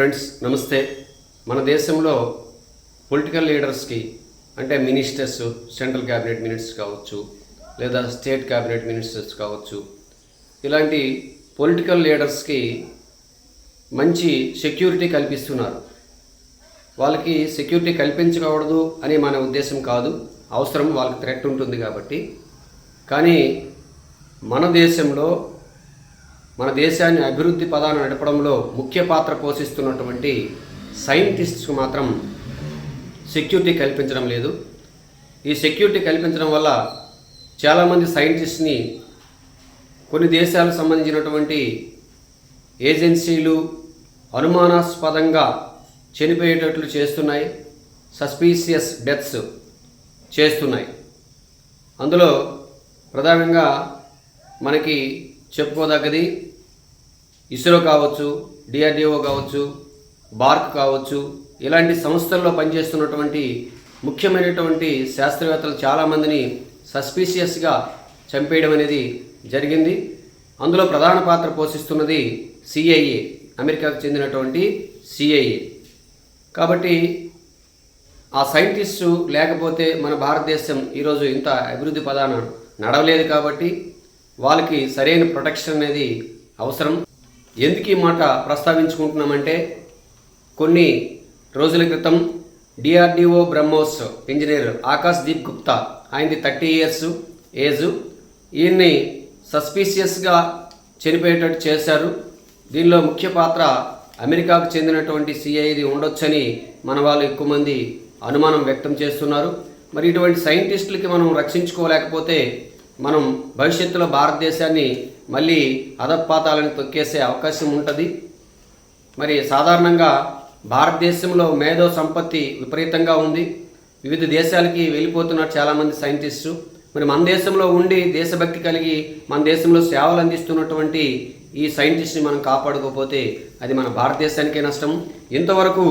Friends నమస్తే. మన దేశంలో పొలిటికల్ లీడర్స్కి అంటే మినిస్టర్స్ సెంట్రల్ క్యాబినెట్ మినిస్టర్స్ కావచ్చు లేదా స్టేట్ క్యాబినెట్ మినిస్టర్స్ కావచ్చు ఇలాంటి పొలిటికల్ లీడర్స్కి మంచి సెక్యూరిటీ కల్పిస్తున్నారు. వాళ్ళకి సెక్యూరిటీ కల్పించకూడదు అని మన ఉద్దేశం కాదు. అవసరం వాళ్ళకి థ్రెట్ ఉంటుంది కాబట్టి. కానీ మన దేశంలో మన దేశాన్ని అభివృద్ధి పదాన నడపడంలో ముఖ్య పాత్ర పోషిస్తున్నటువంటి సైంటిస్ట్స్కు మాత్రం సెక్యూరిటీ కల్పించడం లేదు. ఈ సెక్యూరిటీ కల్పించడం వల్ల చాలామంది సైంటిస్ట్ని కొన్ని దేశాలకు సంబంధించినటువంటి ఏజెన్సీలు అనుమానాస్పదంగా చనిపోయేటట్లు చేస్తున్నాయి. సస్పీషియస్ డెత్స్ చేస్తున్నాయి. అందులో ప్రధానంగా మనకి చెప్పుకోదగ్గది ఇస్రో కావచ్చు డిఆర్డిఓ కావచ్చు బార్క్ కావచ్చు ఇలాంటి సంస్థల్లో పనిచేస్తున్నటువంటి ముఖ్యమైనటువంటి శాస్త్రవేత్తలు చాలామందిని సస్పీషియస్గా చంపేయడం అనేది జరిగింది. అందులో ప్రధాన పాత్ర పోషిస్తున్నది సిఐఏ అమెరికాకు చెందినటువంటి సిఐఏ కాబట్టి ఆ సైంటిస్టు లేకపోతే మన భారతదేశం ఈరోజు ఇంత అభివృద్ధి పదాన నడవలేదు కాబట్టి వాళ్ళకి సరైన ప్రొటెక్షన్ అనేది అవసరం. ఎందుకు ఈ మాట ప్రస్తావించుకుంటున్నామంటే కొన్ని రోజుల క్రితం డిఆర్డిఓ బ్రహ్మోస్ ఇంజనీర్ ఆకాశ్ దీప్ గుప్తా ఆయనది థర్టీ ఇయర్స్ ఏజ్. ఈయన్ని సస్పీషియస్గా చనిపోయేటట్టు చేశారు. దీనిలో ముఖ్య పాత్ర అమెరికాకు చెందినటువంటి సిఐది ఉండొచ్చని మన వాళ్ళు ఎక్కువ మంది అనుమానం వ్యక్తం చేస్తున్నారు. మరి ఇటువంటి సైంటిస్టులకి మనం రక్షించుకోలేకపోతే మనం భవిష్యత్తులో భారతదేశాన్ని మళ్ళీ అధపాతాలను తొక్కేసే అవకాశం ఉంటుంది. మరి సాధారణంగా భారతదేశంలో మేధో సంపత్తి విపరీతంగా ఉంది. వివిధ దేశాలకి వెళ్ళిపోతున్నారు చాలామంది సైంటిస్టు. మరి మన దేశంలో ఉండి దేశభక్తి కలిగి మన దేశంలో సేవలు అందిస్తున్నటువంటి ఈ సైంటిస్ట్ని మనం కాపాడుకోకపోతే అది మన భారతదేశానికే నష్టం ఇంతవరకు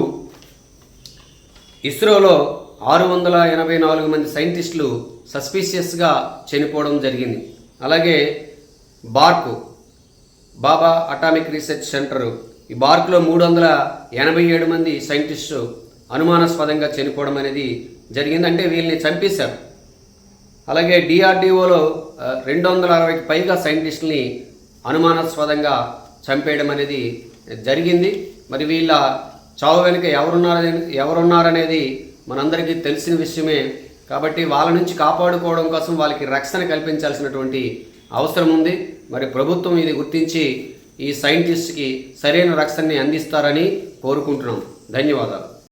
ఇస్రోలో ఆరు వందల ఎనభై నాలుగు మంది సైంటిస్టులు సస్పీషియస్గా చనిపోవడం జరిగింది. అలాగే BARC Bhabha atomic research centre ఈ బార్క్లో మూడు వందల ఎనభై ఏడు మంది సైంటిస్టు అనుమానాస్పదంగా చనిపోవడం అనేది జరిగింది. అంటే వీళ్ళని చంపేశారు. అలాగే డిఆర్డిఓలో రెండు వందల అరవైకి పైగా సైంటిస్టుల్ని అనుమానాస్పదంగా చంపేయడం అనేది జరిగింది. మరి వీళ్ళ చావు వెనుక ఎవరున్నారని ఎవరున్నారనేది మనందరికీ తెలిసిన విషయమే. కాబట్టి వాళ్ళ నుంచి కాపాడుకోవడం కోసం వాళ్ళకి రక్షణ కల్పించాల్సినటువంటి అవసరం ఉంది. మరి ప్రభుత్వం ఇది గుర్తించి ఈ సైంటిస్ట్కి సరైన రక్షణని అందిస్తారని కోరుకుంటున్నాం. ధన్యవాదాలు.